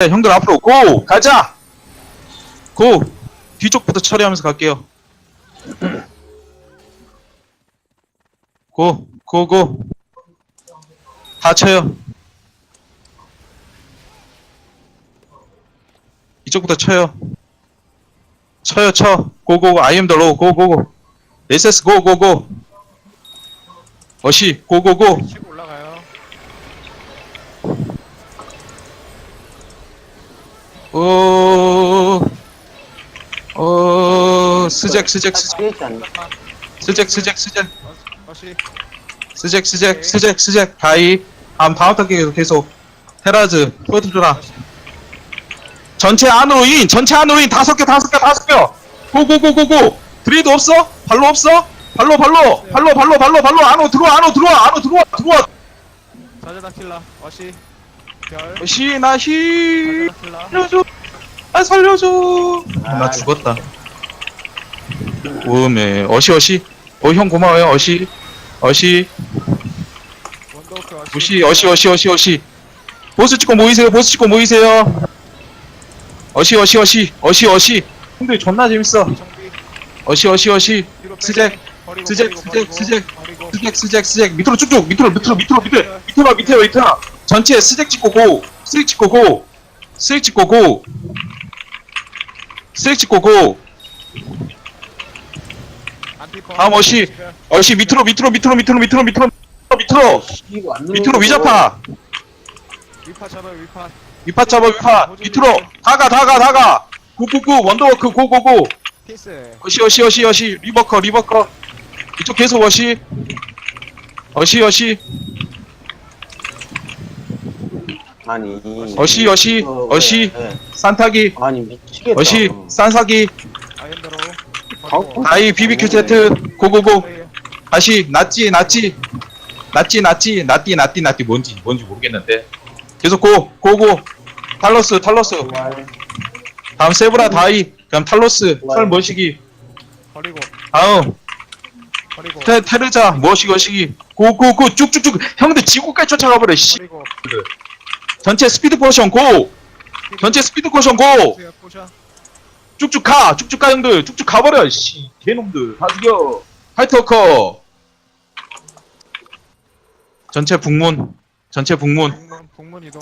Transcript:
네, 형들 앞으로 고! 가자! 고! 뒤쪽부터 처리하면서 갈게요. 고 고고! 다 쳐요. 이쪽부터 쳐요. 쳐요 쳐. 고고고. I am the law 고고고. SS 고고고. 어시. 고고고 치고 올라가요. 어, 어, 스잭, 스잭, 스잭? 스잭, 스잭, 스잭, 스잭, 스잭, 스잭, 스잭, 가이. 다음, 다음 단계 계속. 테라즈, 포트드라. 전체 안으로 인, 전체 안으로 인, 다섯 개, 다섯 개, 다섯 개. 고고고고고. 드리드 없어? 발로 없어? 발로, 발로, 발로, 발로, 발로, 발로, 안으로 들어와, 안으로 들어와, 안으로 들어와, 들어와. 자자다 킬라. 어시 별. 시, 나, 히. 자자다 킬라. 살려줘. 아, 살려줘. 나 죽었다. 오메, 어시, 어시. 어, 형 고마워요, 어시. 어시, 원더워크 어시. 무시, 어시, 어시, 어시, 어시. 보스 찍고 모이세요, 보스 찍고 모이세요. 어시, 어시, 어시, 어시, 어시. 형들 존나 재밌어. 정비. 어시, 어시, 어시. 뒤로 빼. 스잭, 버리고, 스잭, 버리고, 스잭, 버리고, 스잭. 버리고. 스잭, 스잭, 스잭. 밑으로 쭉쭉, 밑으로, 밑으로, 밑으로. 밑에 봐, 밑에 봐, 밑에 봐. 전체 스잭 찍고 고. 스랙 찍고 고. 스랙 찍고 고. 스랙 찍고 고. 다음 어시. 어시 밑으로, 밑으로, 밑으로, 밑으로, 밑으로, 밑으로, 밑으로. 이거 안 밑으로 위자파. 위파 잡아 위파. 위파 잡아 위파 밑으로 다가 다가 다가 구구구 원더워크 고고고. 어시 어시 어시 어시 리버커 리버커 이쪽 계속 어시 어시 어시 아니. 어시 어시 어, 어시. 네. 산타기. 아니 미치겠다. 어시 산사기. 아이언더로. 가고 다이 비비큐 세트 고고고. 다시 낫지 낫지. 낫지 낫지. 낫디 낫디 낫디. 뭔지 뭔지 모르겠는데. 계속 고 고고. 탈로스 탈로스. 다음 세브라 다이. 그다음 탈로스. 설 머시기. 버리고. 다음. 버리고. 테, 테르자 머시기 머시기. 고고고. 쭉쭉쭉. 형들 지구까지 쫓아가 버려 씨. 버리고. 전체 스피드 포션 고! 전체 스피드 포션 고! 보세요, 보셔. 쭉쭉 가! 쭉쭉 가 형들! 쭉쭉 가버려 씨. 개놈들. 다 죽여. 화이트워커. 전체 북문. 전체 북문. 북문 북문 이동.